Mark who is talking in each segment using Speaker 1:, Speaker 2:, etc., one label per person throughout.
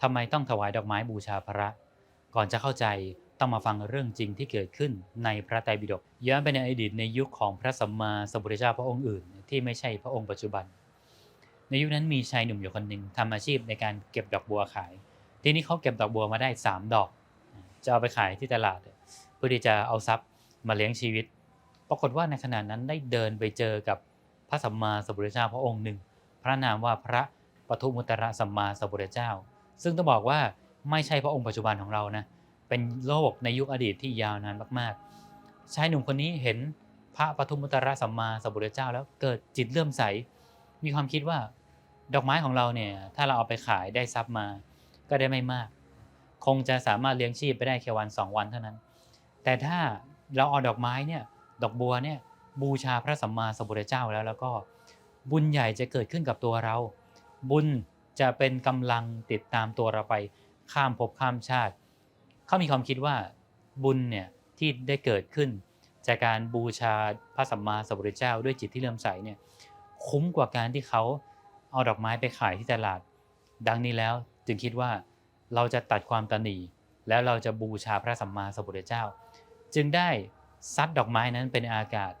Speaker 1: ทำไมต้องถวายดอกไม้บูชาพระ ก่อนจะเข้าใจต้องมาฟังเรื่องจริงที่เกิดขึ้นในพระไตรปิฎกย้อนไปในอดีตในยุคของพระสัมมาสัมพุทธเจ้าพระองค์อื่น ที่ไม่ใช่พระองค์ปัจจุบัน ในยุคนั้นมีชายหนุ่มอยู่คนหนึ่งทำอาชีพในการเก็บดอกบัวขาย ทีนี้เขาเก็บดอกบัวมาได้ 3 ดอก จะเอาไปขายที่ตลาด เพื่อที่จะเอาทรัพย์มาเลี้ยงชีวิต ปรากฏว่าในขณะนั้นได้เดินไปเจอกับพระสัมมาสัมพุทธเจ้าพระองค์หนึ่ง พระนามว่าพระปทุมุตระสัมมาสัมพุทธเจ้า ซึ่งต้องบอกว่าไม่ใช่พระองค์ปัจจุบันของเรานะเป็นโลกในยุคอดีตที่ยาวนานมากๆชายหนุ่มคนนี้เห็นพระปทุมุตระสัมมาสัมพุทธเจ้า แล้วเกิดจิตเลื่อมใส มีความคิดว่าดอกไม้ของเราเนี่ยถ้าเราเอาไปขายได้ทรัพย์มาก็ได้ไม่มาก คงจะสามารถเลี้ยงชีพไปได้แค่วันสองวันเท่านั้น แต่ถ้าเราเอาดอกไม้เนี่ยดอกบัวเนี่ยบูชาพระสัมมาสัมพุทธเจ้าแล้วแล้วก็บุญใหญ่จะเกิดขึ้นกับตัวเรา บุญ จะเป็นกำลังติดตามตัวเราไปข้ามภพข้ามชาติ เขามีความคิดว่าบุญเนี่ยที่ได้เกิดขึ้น จากการบูชาพระสัมมาสัมพุทธเจ้าด้วยจิตที่เลื่อมใสเนี่ยคุ้มกว่าการที่เขาเอาดอกไม้ไปขายที่ตลาด ดังนี้แล้วจึงคิดว่าเราจะตัดความตนีแล้วเราจะบูชาพระสัมมาสัมพุทธเจ้า จึงได้ซัดดอกไม้นั้นเป็นอากาศ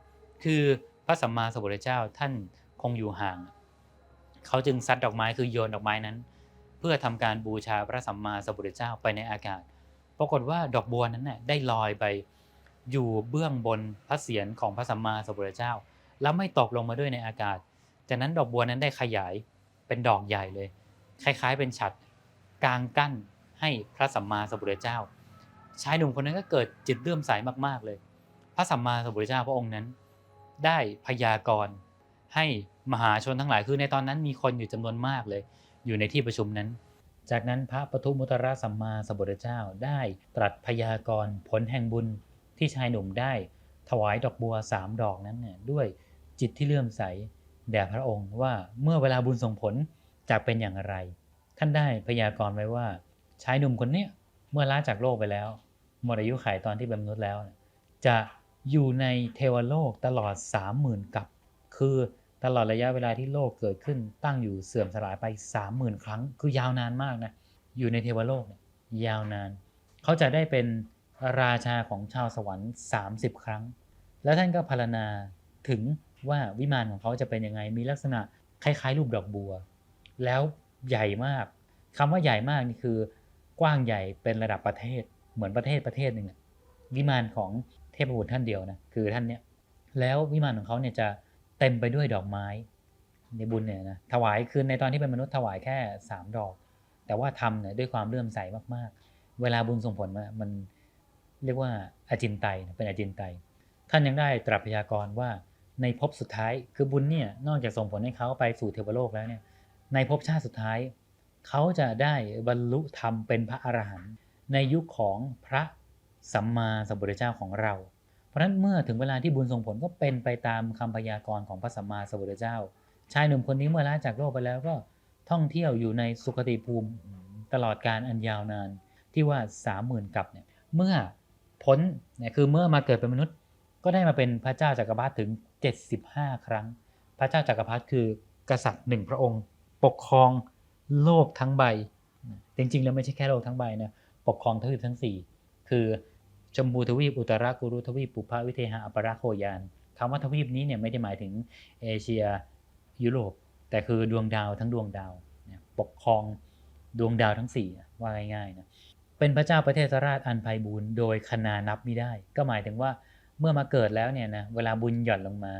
Speaker 1: คือพระสัมมาสัมพุทธเจ้าท่านคงอยู่ห่าง เขาจึงซัดดอกไม้คือโยนดอกไม้นั้น เพื่อทำการบูชาพระสัมมาสัมพุทธเจ้าไปในอากาศ ปรากฏว่าดอกบัวนั้นน่ะได้ลอยไป อยู่เบื้องบนพระเศียรของพระสัมมาสัมพุทธเจ้า แล้วไม่ตกลงมาด้วยในอากาศ จากนั้นดอกบัวนั้นได้ขยายเป็นดอกใหญ่เลย คล้ายๆ เป็นฉัดกลางกั้นให้พระสัมมาสัมพุทธเจ้า ชายหนุ่มคนนั้นก็เกิดจิตเลื่อมใสมากๆเลย พระสัมมาสัมพุทธเจ้าพระองค์นั้น ได้พยากรณ์ ให้มหาชนทั้งหลายคือในตอนนั้นมีคนอยู่จำนวนมากเลย อยู่ในที่ประชุมนั้น จากนั้นพระปทุมุตระสัมมาสัมพุทธเจ้าได้ตรัสพยากรณ์ผลแห่งบุญที่ชายหนุ่มได้ ถวายดอกบัวสามดอกนั้นเนี่ยด้วยจิตที่เลื่อมใสแด่พระองค์ว่าเมื่อเวลาบุญส่งผลจะเป็นอย่างไร ท่านได้พยากรณ์ไว้ว่าชายหนุ่มคนเนี้ยเมื่อล้าจากโลกไปแล้วหมดอายุขัยตอนที่เป็นมนุษย์แล้ว จะอยู่ในเทวโลกตลอด 30,000กับ คือ ตลอดระยะเวลาที่โลกเกิดขึ้นตั้งอยู่เสื่อมสลายไป 30,000 ครั้ง คือยาวนานมากนะอยู่ในเทวโลกเนี่ยยาวนาน เขาจะได้เป็นราชาของชาวสวรรค์ 30 ครั้ง แล้วท่านก็พรรณนาถึงว่าวิมานของเขาจะเป็นยังไงมีลักษณะคล้ายๆรูปดอกบัว แล้วใหญ่มากคำว่าใหญ่มากนี่คือกว้างใหญ่เป็นระดับประเทศเหมือนประเทศประเทศหนึ่งวิมานของเทพบุตรท่านเดียวนะคือท่านเนี้ยแล้ววิมานของเขาเนี่ยจะ เต็มไปด้วยดอกไม้ ในบุญเนี่ยนะถวายคือในตอนที่เป็นมนุษย์ถวายแค่3ดอก แต่ว่าทำเนี่ยด้วยความเลื่อมใสมากๆ เวลาบุญส่งผลมามันเรียกว่าอาจินไตเป็นอาจินไตท่านยังได้ตรัสพยากรณ์ว่าในภพสุดท้ายคือบุญเนี่ยนอกจากส่งผลให้เขาไปสู่เทวโลกแล้วเนี่ยในภพชาติสุดท้าย เขาจะได้บรรลุธรรมเป็นพระอรหันต์ในยุคของพระสัมมาสัมพุทธเจ้าของเรา เพราะฉะนั้นเมื่อถึงเวลาที่บุญส่งผลก็เป็นไปตามคำพยากรณ์ของพระสัมมาสัมพุทธเจ้า ชายหนุ่มคนนี้เมื่อลาจากโลกไปแล้วก็ท่องเที่ยวอยู่ในสุคติภูมิตลอดการอันยาวนานที่ว่าสามหมื่นกับเนี่ยเมื่อพ้นเนี่ยคือเมื่อมาเกิดเป็นมนุษย์ ก็ได้มาเป็นพระเจ้าจากักรพรรดิถึง 75 ครั้ง พระเจ้าจากักรพรรดิคือกษัตริย์หนึ่งพระองค์ ปกครองโลกทั้งใบ จริงๆ แล้วไม่ใช่แค่โลกทั้งใบนะปกครองทวีปทั้ง 4 คือ ชมพูทวีปอุตรากุรุทวีปปุพพวิเทหะอัปราโคยานคำว่าทวีปนี้เนี่ยไม่ได้หมายถึงเอเชียยุโรป แต่คือดวงดาวทั้งดวงดาวปกครองดวงดาวทั้ง4ว่าง่ายๆนะเป็นพระเจ้าประเทศราชอันไพบูรณ์โดยคณานับไม่ได้ ก็หมายถึงว่าเมื่อมาเกิดแล้วเนี่ยนะเวลาบุญหย่อนลงมา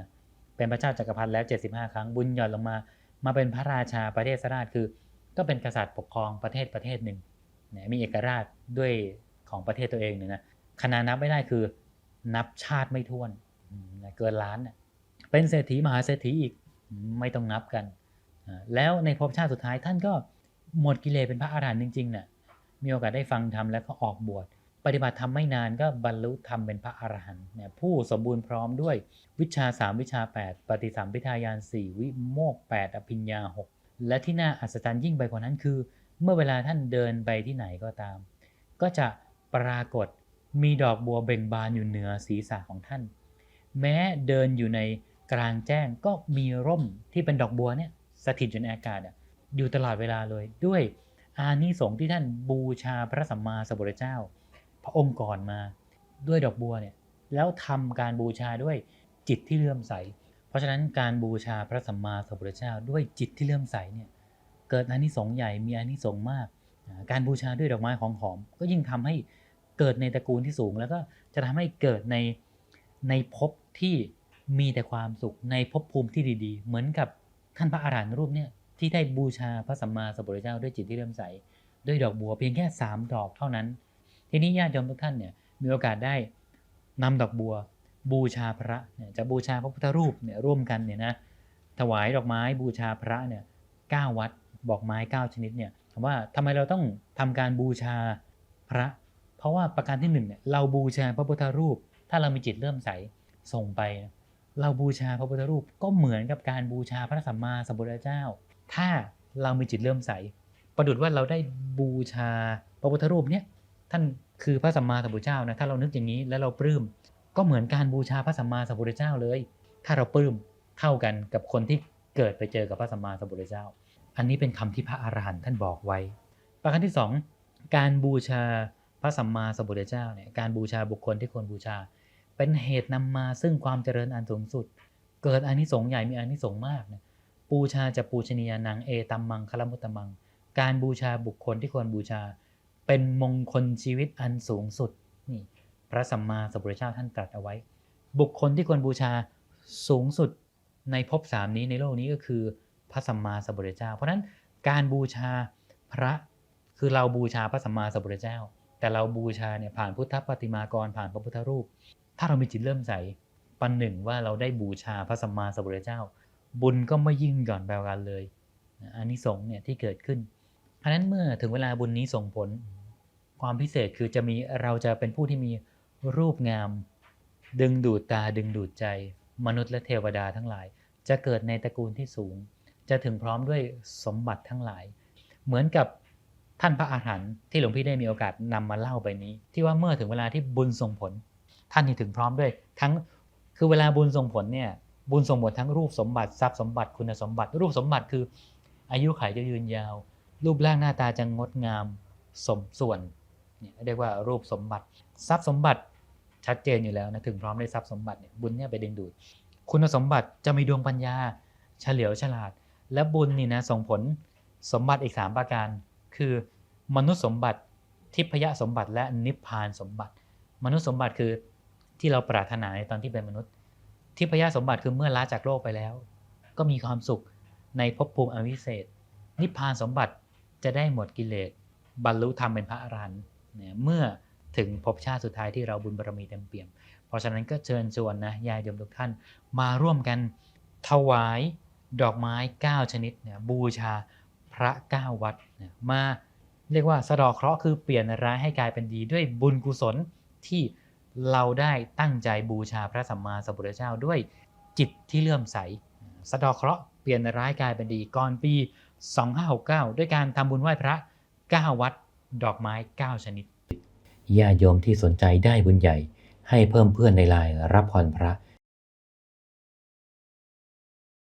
Speaker 1: เป็นพระเจ้าจักรพรรดิแล้ว 75 ครั้งบุญหย่อนลงมา มาเป็นพระราชาประเทศราชคือ ก็เป็นกษัตริย์ปกครองประเทศประเทศหนึ่งนะมีเอกราชด้วยของประเทศตัวเองเนี่ยนะ คณานับไม่ได้คือ นับชาติไม่ถ้วนเกินล้านเป็นเศรษฐีมหาเศรษฐีอีกไม่ต้องนับกัน แล้วในภพชาติสุดท้ายท่านก็หมดกิเลสเป็นพระอรหันต์จริงๆนะ่ะมีโอกาสได้ฟังธรรมแล้วก็ออกบวชปฏิบัติธรรมไม่นานก็บรรลุธรรมเป็นพระอรหันต์เนี่ยผู้สมบูรณ์พร้อมด้วยวิชา 3 วิชา 8 ปฏิสัมพิทายาน 4 วิโมก 8 อภิญญา 6 และที่น่าอัศจรรย์ยิ่งไปกว่านั้นคือ เมื่อเวลาท่านเดินไปที่ไหนก็ตาม ก็จะปรากฏ มีดอกบัวเบ่งบานอยู่เหนือศีรษะของท่าน แม้เดินอยู่ในกลางแจ้งก็มีร่มที่เป็นดอกบัวเนี่ยสถิตอยู่ในอากาศอยู่ตลอดเวลาเลย ด้วยอานิสงส์ที่ท่านบูชาพระสัมมาสัมพุทธเจ้า พระองค์ก่อนมาด้วยดอกบัวเนี่ยแล้วทำการบูชาด้วยจิตที่เลื่อมใส เพราะฉะนั้นการบูชาพระสัมมาสัมพุทธเจ้า ด้วยจิตที่เลื่อมใสเนี่ยเกิดอานิสงส์ใหญ่มีอานิสงส์มาก การบูชาด้วยดอกไม้ของหอม ก็ยิ่งทำให้ เกิดในตระกูลที่สูง แล้วก็จะทำให้เกิดในในภพที่มีแต่ความสุขในภพภูมิที่ดีๆ เหมือนกับท่านพระอรหันต์รูปเนี่ยที่ได้บูชาพระสัมมาสัมพุทธเจ้าด้วยจิตที่เลื่อมใส ด้วยดอกบัวเพียงแค่ 3 ดอกเท่านั้น ทีนี้ญาติโยมทุกท่านเนี่ยมีโอกาสได้นำดอกบัว บูชาพระเนี่ยจะบูชาพระพุทธรูปเนี่ยร่วมกันเนี่ยนะถวายดอกไม้บูชาพระเนี่ยเก้าวัดบอกไม้เก้าชนิดเนี่ยถามว่าทำไมเราต้องทำการบูชาพระ เพราะว่าประการที่หนึ่งเนี่ยเราบูชาพระพุทธรูป ถ้าเรามีจิตเริ่มใสส่งไป เราบูชาพระพุทธรูปก็เหมือนกับการบูชาพระสัมมาสัมพุทธเจ้า ถ้าเรามีจิตเริ่มใสประดุดว่าเราได้บูชาพระพุทธรูปเนี่ยท่านคือพระสัมมาสัมพุทธเจ้านะถ้าเรานึกอย่างนี้แล้วเราปลื้มก็เหมือนการบูชาพระสัมมาสัมพุทธเจ้าเลย ถ้าเราปลื้มเท่ากันกับคนที่เกิดไปเจอกับพระสัมมาสัมพุทธเจ้า อันนี้เป็นคำที่พระอรหันต์ท่านบอกไว้ ประการที่สองการบูชา พระสัมมาสัมพุทธเจ้าเนี่ยการบูชาบุคคลที่ควรบูชา เป็นเหตุนำมาซึ่งความเจริญอันสูงสุด เกิดอานิสงส์ใหญ่มีอานิสงส์มากนะบูชาจะปูชนียานังเอตัมมังคลมุตตมัง การบูชาบุคคลที่ควรบูชา เป็นมงคลชีวิตอันสูงสุดนี่พระสัมมาสัมพุทธเจ้าท่านตรัสเอาไว้ บุคคลที่ควรบูชาสูงสุดในภพสามนี้ในโลกนี้ก็คือพระสัมมาสัมพุทธเจ้า เพราะฉะนั้นการบูชาพระคือเราบูชาพระสัมมาสัมพุทธเจ้า แต่เราบูชาเนี่ยผ่านพุทธปฏิมากรผ่านพระพุทธรูป ถ้าเรามีจิตเริ่มใสปันหนึ่งว่าเราได้บูชาพระสัมมาสัมพุทธเจ้า บุญก็ไม่ยิ่งหย่อนแปลกันเลยอานิสงส์เนี่ยที่เกิดขึ้นเพราะนั้นเมื่อถึงเวลาบุญนี้ส่งผล ความพิเศษคือจะมีเราจะเป็นผู้ที่มีรูปงาม ดึงดูดตาดึงดูดใจ มนุษย์และเทวดาทั้งหลาย จะเกิดในตระกูลที่สูง จะถึงพร้อมด้วยสมบัติทั้งหลาย เหมือนกับ ท่านพระอาหารย์ที่หลวงพี่ได้มีโอกาสนำมาเล่าไปนี้ ที่ว่าเมื่อถึงเวลาที่บุญส่งผล ท่านนี่ถึงพร้อมด้วย ทั้งคือเวลาบุญส่งผลเนี่ยบุญส่งผลทั้งรูปสมบัติทรัพย์สมบัติคุณสมบัติ รูปสมบัติคือ อายุขัยจะยืนยาว รูปร่างหน้าตาจะงดงามสมส่วนเนี่ยเรียกว่ารูปสมบัติ ทรัพย์สมบัติชัดเจนอยู่แล้วนะถึงพร้อมได้ทรัพย์สมบัติเนี่ยบุญเนี่ยไปดึงดูด คุณสมบัติจะมีดวงปัญญา เฉลียวฉลาด และบุญนี่นะส่งผลสมบัติอีก 3 ประการ คือมนุษย์สมบัติทิพยสมบัติและนิพพานสมบัติ มนุษย์สมบัติคือที่เราปรารถนาในตอนที่เป็นมนุษย์ ทิพยสมบัติคือเมื่อลาจากโลกไปแล้ว ก็มีความสุขในภพภูมิอวิเศษ นิพพานสมบัติจะได้หมดกิเลสบรรลุธรรมเป็นพระอรหันต์เนี่ยเมื่อถึงภพชาติสุดท้ายที่เราบุญบารมีเต็มเปี่ยม เพราะฉะนั้นก็เชิญชวนนะญาติโยมทุกท่านมาร่วมกันถวายดอกไม้ 9 ชนิดเนี่ยบูชา ระ9วัดมาเรียกว่าสะดอกเคราะห์คือเปลี่ยนร้ายให้กลายเป็นดีด้วยบุญกุศลที่เราได้ตั้งใจบูชาพระสัมมาสัมพุทธเจ้าด้วยจิตที่เลื่อมใส สะดอกเคราะห์เปลี่ยนร้ายกลายเป็นดีก่อนปี 2569 ด้วยการทำบุญไหว้พระ 9 วัดดอกไม้ 9 ชนิด
Speaker 2: ญาติโยมที่สนใจได้บุญใหญ่ ให้เพิ่มเพื่อนในไลน์รับพรพระ